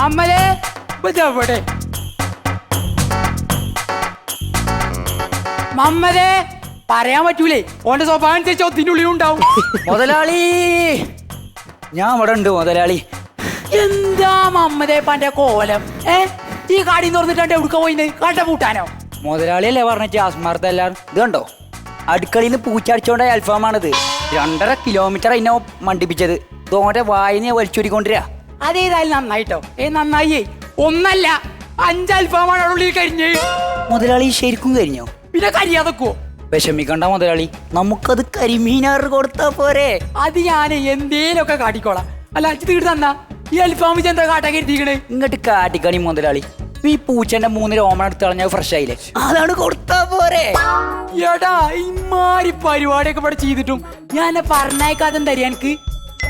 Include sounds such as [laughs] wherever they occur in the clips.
മമ്മലേ ഇതെവിടെ? മമ്മലേ പറയാൻ പറ്റൂലേ. ഓന്റെ സ്വഭാവം അനുസരിച്ച് ഒത്തിനുള്ളിൽ ഉണ്ടാവും. [laughs] മുതലാളി ഞാൻ ഇവിടെ ഉണ്ട് മുതലാളി. എന്താ മമ്മതേ പന്റെ കോലം? ഏ? ഈ കാടി തുറന്നിട്ട് എവിടുക്ക പോയിന്ന് കണ്ട പൂട്ടാനോ? മുതലാളിയല്ലേ പറഞ്ഞ ജാസ്മാർത്ത എല്ലാം ഇത് കണ്ടോ? അടുക്കളയിൽ നിന്ന് പൂച്ചടിച്ചോണ്ട അൽഫാമാണിത് രണ്ടര കിലോമീറ്റർ അതിനെ മണ്ടിപ്പിച്ചത്. തോന്റെ വായിനെ വലിച്ചൂരിക്കൊണ്ടിരാ അതേതായാലും നന്നായിട്ടോ? ഏ നന്നായി. ഒന്നല്ല അഞ്ചൽഫാമാണ് ഉള്ളിൽ കരിഞ്ഞ്. മുതലാളി ശരിക്കും കഴിഞ്ഞോ പിന്നെ കരിയാതെക്കോ? വിഷമിക്കണ്ട മുതലാളി നമുക്കത് കരിമീനാർ കൊടുത്താ പോരെ. അത് ഞാൻ എന്തേലൊക്കെ കാട്ടിക്കോളാം. അല്ല അച്ഛൻ തീട്ട് തന്നാ. ഈ അൽഫാമി എന്താ കാട്ടാൻ കരുതിക്കണേ? ഇങ്ങോട്ട് കാട്ടിക്കണി മുതലാളി. ഈ പൂച്ചന്റെ മൂന്ന് രോമം എടുത്ത് കളഞ്ഞാൽ ഫ്രഷ് ആയില്ലേ? അതാണ് കൊടുത്താ പോരെ. എടാ ഇമാരി പരിപാടിയൊക്കെ ഇവിടെ ചെയ്തിട്ടും. ഞാൻ പറഞ്ഞേക്കാതെ തരിക എനിക്ക്?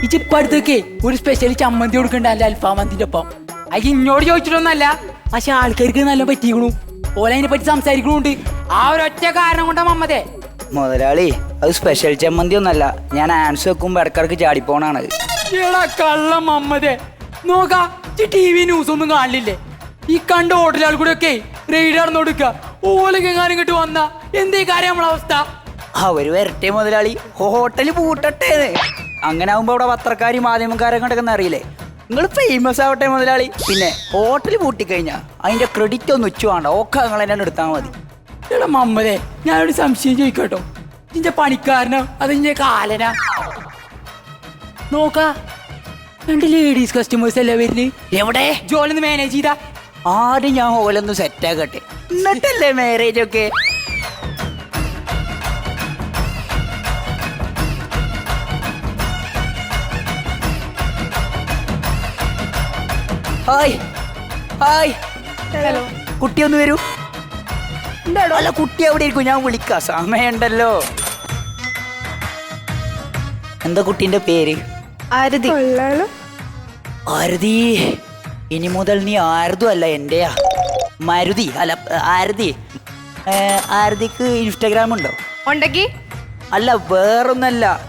ഇച്ചിപ്പടുത്തൊക്കെ ഒരു സ്പെഷ്യൽ ചമ്മന്തി കൊടുക്കണ്ട അല്ല അൽഫാമന്തിന്റെ ഒപ്പം? അത് ഇന്നോട് ചോദിച്ചിട്ടൊന്നല്ല പക്ഷെ ആൾക്കാർക്ക് നല്ല പറ്റിക്കണു ഓല അതിനെ പറ്റി സംസാരിക്കണുണ്ട്. ആ ഒരൊറ്റ കാരണം കൊണ്ടാ മമ്മതേ മുതലാളി അത് സ്പെഷ്യൽ ചമ്മന്തി ഒന്നല്ല. ഞാൻ ആൻസ് വെക്കുമ്പോ ഇടക്കിടക്ക് ചാടിപ്പോണാണ്. എടാ കള്ള മമ്മതേ നോക്കാ ടി വി ന്യൂസ് ഒന്നും കാണില്ലേ? ഈ കണ്ട ഹോട്ടലുകൾ കൂടെ ഒക്കെ റെയ്ഡ് നടന്നു കൊടുക്ക. ഓലൊക്കെ എങ്ങാനും ഇങ്ങോട്ട് വന്ന? എന്തേ കാര്യം നമ്മളെ അവസ്ഥ? അവർ വരട്ടെ മുതലാളി. ഹോട്ടൽ പൂട്ടട്ടെ അങ്ങനെ ആവുമ്പോ അവിടെ പത്രക്കാരും മാധ്യമക്കാരും കണ്ടൊക്കെ അറിയില്ലേ? നിങ്ങൾ ഫേമസ് ആവട്ടെ മുതലാളി. പിന്നെ ഹോട്ടൽ പൂട്ടിക്കഴിഞ്ഞാ അതിന്റെ ക്രെഡിറ്റ് ഒന്ന് ഉച്ച വേണ്ട. ഓക്കെ നിങ്ങൾ എന്നെ എടുത്താൽ മതി. എടാ ഞാൻ ഞാനൊരു സംശയം ചോദിക്കട്ടോ. നിന്റെ പണിക്കാരനോ? അത് നിന്റെ കാലനാ? നോക്കാ. രണ്ട് ലേഡീസ് കസ്റ്റമേഴ്സ് അല്ലേ വരുന്നത് എവിടെ? ജോലിന്ന് മാനേജ് ചെയ്താ. ആദ്യം ഞാൻ ഹോലൊന്ന് സെറ്റ് ആക്കട്ടെ. എന്നിട്ടല്ലേ മാരേജ് ഒക്കെ? ഹായ്. ഹായ്. ഹലോ. കുട്ടി ഒന്ന് വരൂ. അല്ല കുട്ടി അവിടെ ഇരിക്കും. ഞാൻ വിളിക്കാം. സമയമുണ്ടല്ലോ. എന്താ കുട്ടീന്റെ പേര്? ആരതി. ആരതി. ഇനി മുതൽ നീ ആരതും അല്ല എന്റെയാ മരുതി. അല്ല ആരതി. ആരതിക്ക് ഇൻസ്റ്റാഗ്രാം ഉണ്ടോ? ഉണ്ടെങ്കി? അല്ല വേറൊന്നല്ല.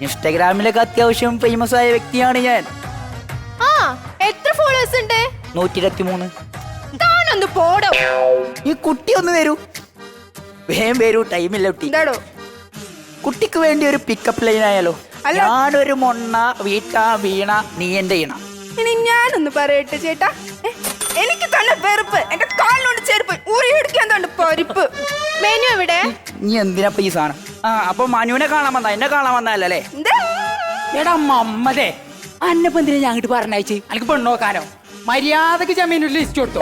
ഇൻസ്റ്റാഗ്രാമിലൊക്കെ അത്യാവശ്യം ഫേമസ് ആയ വ്യക്തിയാണ് ഞാൻ. ഫോളോവേഴ്സ് ഉണ്ട്? നൂറ്റി ഇരുപത്തി മൂന്ന് താനൊന്ന് പോടോ. ഈ കുട്ടി ഒന്ന് വരൂ. വേം വരൂ ടൈമില്ല കുട്ടി. എന്താടോ? കുട്ടിക്ക് വേണ്ടി ഒരു പിക്കപ്പ് ലൈൻ ആയാലോ? അല്ല. ഞാനൊരു മൊണ്ണ വീട്ട വീണ നീ എന്റെ ഇണ ഇനി ഞാനൊന്ന് പറയട്ടെ ചേട്ടാ. ഏ, എനിക്ക് തന്നെ വെറുപ്പ്. എന്റെ കാലിനോട് ചെരുപ്പ്. ഉറിയെടുക്കാൻ തന്നെ പരിപ്പ്. മെനു എവിടെ? നീ എന്തിനാ ഈ സാധനം? ആ അപ്പൊ മനുവിനെ കാണാൻ വന്ന എന്നെ കാണാൻ വന്നല്ലേ എന്താ? എടാ മമ്മതേ അന്നപ്പം എന്തിനാ ഞാൻ അങ്ങോട്ട് പറഞ്ഞയച്ച്? എനിക്ക് പെണ്ണോക്കാനോ മര്യാദയ്ക്ക് ജമീനൊരു ലിസ്റ്റ് കൊടുത്തോ?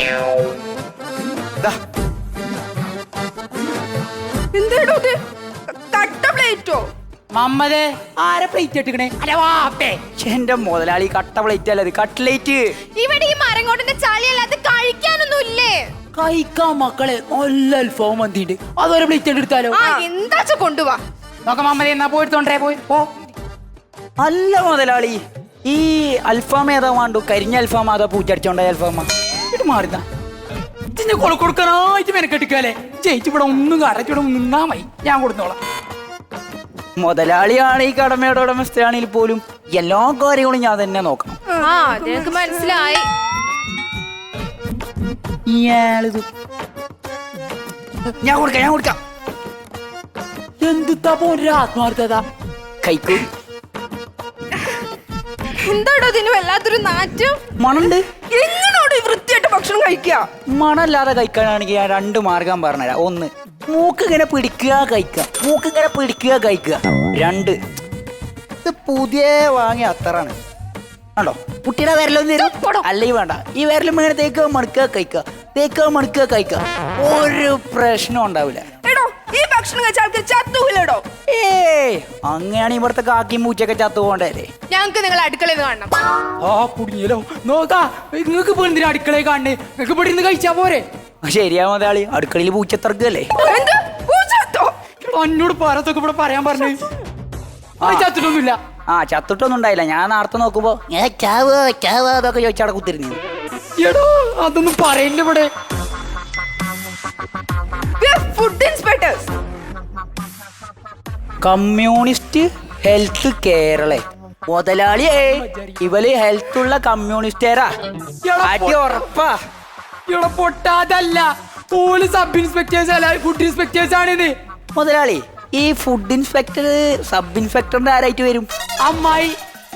എന്തേടോ ഇത്? കട്ട പ്ലേറ്റോ? മമ്മതേ ആരെ പ്ലേറ്റ് ഇട്ടിക്കണേ അല്ല വാപ്പേ എന്റെ മുതലാളി കട്ട പ്ലേറ്റ് അല്ലത് കട്ട്ലേറ്റ് ഇവിടെ ഈ മരങ്ങോട്ടിന്റെ ചളിയല്ലാതെ കഴിക്കാനൊന്നും ഇല്ലേ കഴിക്കാൻ മക്കളെ നല്ല അൽഫാം മന്തിണ്ട് അതൊരു പ്ലേറ്റ് എടുത്താലോ? ആ എന്താച്ച കൊണ്ടുവാ? നോക്കാം മമ്മതേ എന്നാ പോയിട്ടോണ്ടേ പോയി പോ. അല്ല മുതലാളി ഈ അൽഫാം ഏതാ വേണ്ടു? കരിഞ്ഞ അൽഫാം അതാ പൂച്ചടിച്ചോണ്ടായ അൽഫാമ? ഇത് മാറുന്ന ഇതിന്റെ കൊള കൊടുക്കാനായിട്ട് മെനക്കെട്ടിക്കാലേ ചേച്ചി ഇവിടെ ഒന്നും കടച്ചു ഇവിടെ നിന്നാ മതി. ഞാൻ കൊടുത്തോളാം. മുതലാളിയാണ് ഈ കടമയുടെ ഉടമസ്ഥയാണെങ്കിൽ പോലും എല്ലാ കാര്യങ്ങളും ഞാൻ തന്നെ നോക്കാം ആ നിനക്ക് മനസ്സിലായി. ഇയാളിത്. ഞാൻ കൊടുക്കാം ഞാൻ കൊടുക്കാം. എന്തുത്താ പോരാത്മാർത്ഥത കൈക്ക്. എന്താടോ ഇതിന് വല്ലാത്തൊരു നാറ്റം? മണുണ്ട്. എങ്ങനോട് ഈ വൃത്തിയായിട്ട് ഭക്ഷണം കഴിക്കുക മണല്ലാതെ കഴിക്കാനാണെങ്കിൽ ഞാൻ രണ്ട് മാർഗം പറഞ്ഞുതരാം. ഒന്ന് മൂക്ക് ഇങ്ങനെ പിടിക്കുക കഴിക്കുക. മൂക്ക് ഇങ്ങനെ പിടിക്കുക കഴിക്കുക. രണ്ട് ഇത് പുതിയ വാങ്ങി അത്തറാണ്. ആണോ കുട്ടിയുടെ വിരലൊന്നും തരും. അല്ലേ വേണ്ട. ഈ വിരലും ഇങ്ങനെ തേക്കുക മണക്കുക കഴിക്കുക. തേക്കുക മണക്കുക കഴിക്കുക. ഒരു പ്രശ്നം ഉണ്ടാവില്ല. ഭക്ഷണം കഴിച്ച ആൾക്കാർ ചത്തുകൂലടോ ഏ അങ്ങനെയാണ് ഇവിടുത്തെ കാക്കി പൂച്ചയൊക്കെ ചത്തു പോകണ്ടല്ലേ ഞങ്ങൾക്ക് നിങ്ങൾ അടുക്കളയിൽ കാണണം. ആ കുടുങ്ങിയല്ലോ. നോക്കാ നിങ്ങൾക്ക് ഇപ്പൊ എന്തിനാ അടുക്കളയിൽ കാണണേ നിങ്ങൾക്ക് ഇവിടെ ഇരുന്ന് കഴിച്ചാ പോരെ? ശരിയാ മുതലാളി. അടുക്കളയിൽ പൂച്ചത്തറക്കല്ലേ എന്ത്? പൂച്ച തർക്കല്ലേ എന്നോട് പറത്തൊക്കെ ഇവിടെ പറയാൻ പറഞ്ഞു. ചത്തിട്ടൊന്നുമില്ല. ആ ചത്തിട്ടൊന്നും ഉണ്ടായില്ല. ഞാൻ നേരത്തെ നോക്കുമ്പോ ഏ ചാവ് ചാവ് അതൊക്കെ ചോദിച്ചവിടെ കുത്തിരുന്നു. എടോ അതൊന്നും പറയില്ല ഇവിടെ. Food inspectors communist health Kerala. മുതലാളിയെ ഇവൽ ഹെൽത്ത് ഉള്ള കമ്മ്യൂണിസ്റ്റേരാ അടി ഉറപ്പാ. ഇവിടെ പൊട്ടാതല്ല ഓൽ സബ് ഇൻസ്പെക്ടേഴ്സ് അല്ല ഫുഡ് ഇൻസ്പെക്ടേഴ്സ് ആണിത്. മുതലാളി ഈ ഫുഡ് ഇൻസ്പെക്ടർ സബ് ഇൻസ്പെക്ടറിന്റെ ആരായിട്ട് വരും? അമ്മായി.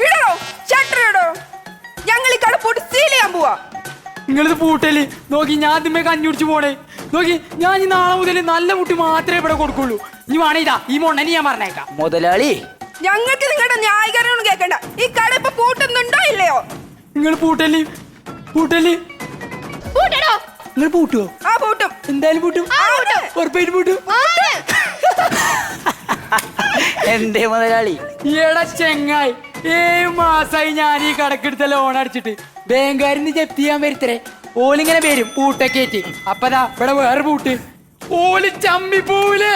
ഇടോ ഷട്ടർ ഇടോ ഞങ്ങൾ ഈ കട പോട്ട് സീൽ ചെയ്യാൻ പോവാ. നിങ്ങളിത് പൂട്ടൽ. നോക്കി ഞാൻ അതിന്മേ കഞ്ഞുടിച്ച് പോണേ. നോക്കി ഞാൻ ഈ നാളെ മുതൽ നല്ല കുട്ടി മാത്രമേ ഇവിടെ കൊടുക്കുള്ളൂ. ഇനി വേണേ ഇതാ. ഈ മൊണ്ണനെ ഞാൻ പറഞ്ഞേക്കാം. മുതലാളി. ഞങ്ങൾക്ക് നിങ്ങളുടെ ന്യായീകരണം കേൾക്കണ്ട. ഈ കട ഇപ്പൊ പൂട്ടുന്നുണ്ടോ ഇല്ലയോ? നിങ്ങൾ പൂട്ടല്ലേ? പൂട്ടല്ലേ? പൂട്ടണോ? നിങ്ങൾ പൂട്ടുവോ? ആ പൂട്ടും. എന്തായാലും പൂട്ടും. ആ പൂട്ടും ഉറപ്പായിട്ട് പൂട്ടും. എന്തേ മുതലാളി? എടാ ചെങ്ങായി. ഏഴ് മാസായി ഞാൻ ഈ കടക്കെടുത്ത ലോൺ അടിച്ചിട്ട്. ബാങ്കുകാരിന്ന് ജപ്തി ചെയ്യാൻ വരുത്തരേ. ഓലിങ്ങനെ വരും പൂട്ടൊക്കെ ആയിട്ട് അപ്പതാ ഇവിടെ വേറെ പൂട്ട്. ഓൽ ചമ്മി പോവില്ലേ